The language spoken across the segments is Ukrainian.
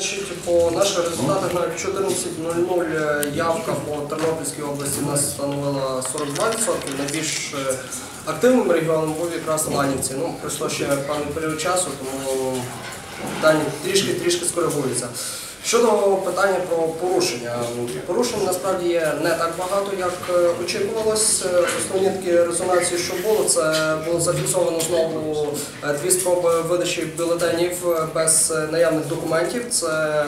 Значить, по наших результатах на 14.00 явка по Тернопільській області нас становила 42%. Найбільш е, активним регіоном був якраз Ланівці. Ну, пройшло ще певний період часу, тому дані трішки-трішки скоригуються. Щодо питання про порушення. Порушень насправді є не так багато, як е, очікувалось. Е, Основні такі резонансі, що було, це було зафіксовано знову е, дві спроби видачі бюлетенів без наявних документів. Це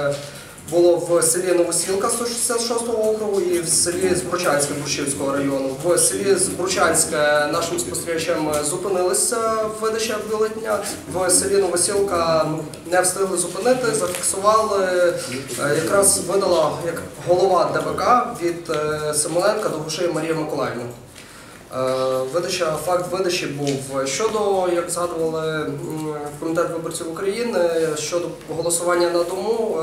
було в селі Новосілка 166 округу і в селі Збручанське Буршівського району. В селі Збручанське нашим спостерігачам зупинилися видача бюлетня. В селі Новосілка ну, не встигли зупинити, зафіксували. е, Якраз видала як голова ДБК від е, до Гушей Марія Миколаївна. Е, Видача, факт видачі був щодо, як згадували комітет виборців України, щодо голосування на дому,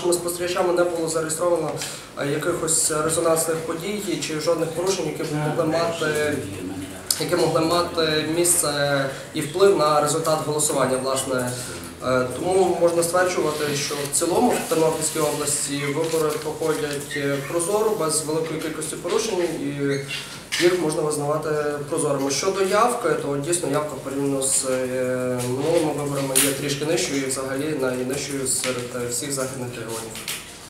нашими спостерігачами не було зареєстровано е, якихось резонансних подій чи жодних порушень, які могли мати, які могли мати місце і вплив на результат голосування. Власне. Е, Тому можна стверджувати, що в цілому в Тернопільській області вибори проходять е, прозоро, без великої кількості порушень, і їх можна визнавати прозорими. Щодо явки, то дійсно явка порівняно з минулими трішки нижчою взагалі найнижчою серед е, всіх західних регіонів.